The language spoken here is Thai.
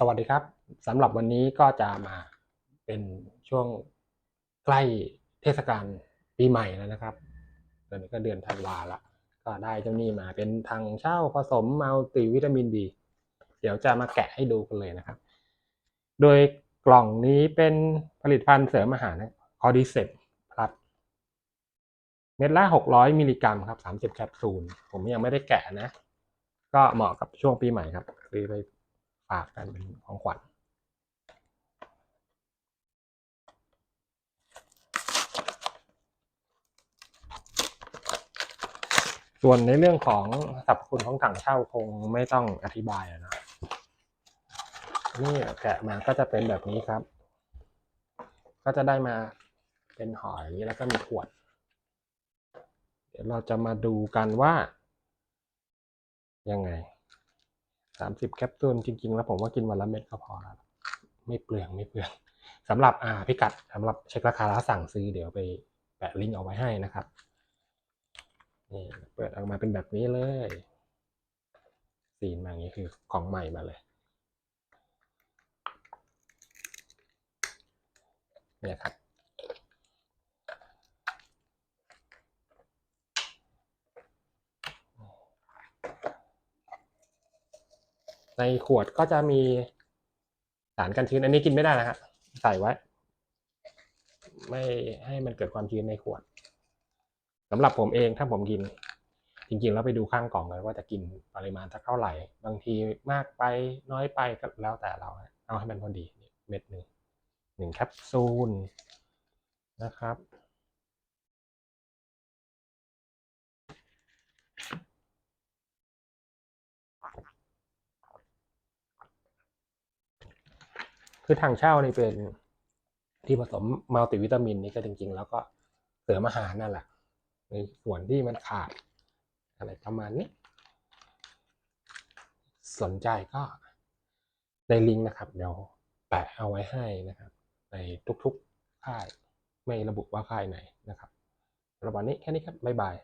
สวัสดีครับสำหรับวันนี้ก็จะมาเป็นช่วงใกล้เทศกาลปีใหม่แล้วนะครับตอนนี้ก็เดือนธันวาละก็ได้เจ้านี่มาเป็นทางเช่าผสมมัลติวิตามินบีเดี๋ยวจะมาแกะให้ดูกันเลยนะครับ โดยกล่องนี้เป็นผลิตภัณฑ์เสริมอาหารคอดิเซปพลัสเม็ดละ 600 มิลลิกรัมครับ 30 แคปซูล ผมยังไม่ได้แกะนะ ก็เหมาะกับช่วงปีใหม่ครับซื้อไป ฝากกันเป็นของขวัญส่วนในเรื่องของสรรพคุณของถังเช่าคงไม่ต้องอธิบายนะนี่แกะมาก็จะเป็นแบบนี้ครับ ก็จะได้มาเป็นห่ออย่างนี้แล้วก็มีขวด เดี๋ยวเราจะมาดูกันว่า ยังไง สามสิบแคปซูลจริง ๆ แล้วผมว่ากินวันละเม็ดก็พอแล้วไม่เปลืองไม่เปลืองสำหรับอ่าพิกัดสำหรับเช็คราคาแล้วสั่งซื้อเดี๋ยวไปแปะลิงก์เอาไว้ให้นะครับนี่เปิดออกมาเป็นแบบนี้เลยซีนมาอย่างนี้คือของใหม่มาเลยเนี่ยครับ ในขวดก็จะมีสารกันชื้น อันนี้กินไม่ได้นะฮะใส่ไว้ ไม่ให้มันเกิดความชื้นในขวดสำหรับผมเองถ้าผมกิน จริงๆ แล้วไปดูข้างกล่องเลยว่าจะกินปริมาณสักเท่าไหร่ บางทีมากไปน้อยไปก็แล้วแต่เรา เอาให้มันพอดีเม็ดหนึ่งหนึ่งแคปซูลนะครับ คือทางเช่านี่เป็นที่ผสมมัลติวิตามินนี่ก็จริง ๆ แล้วก็เสริมอาหารนั่นแหละในส่วนที่มันขาด อะไรประมาณนี้ สนใจก็ในลิงก์นะครับ เดี๋ยวแปะเอาไว้ให้นะครับ ในทุกๆค่าย ไม่ระบุว่าค่ายไหนนะครับสำหรับวันนี้แค่นี้ครับ บ๊ายบาย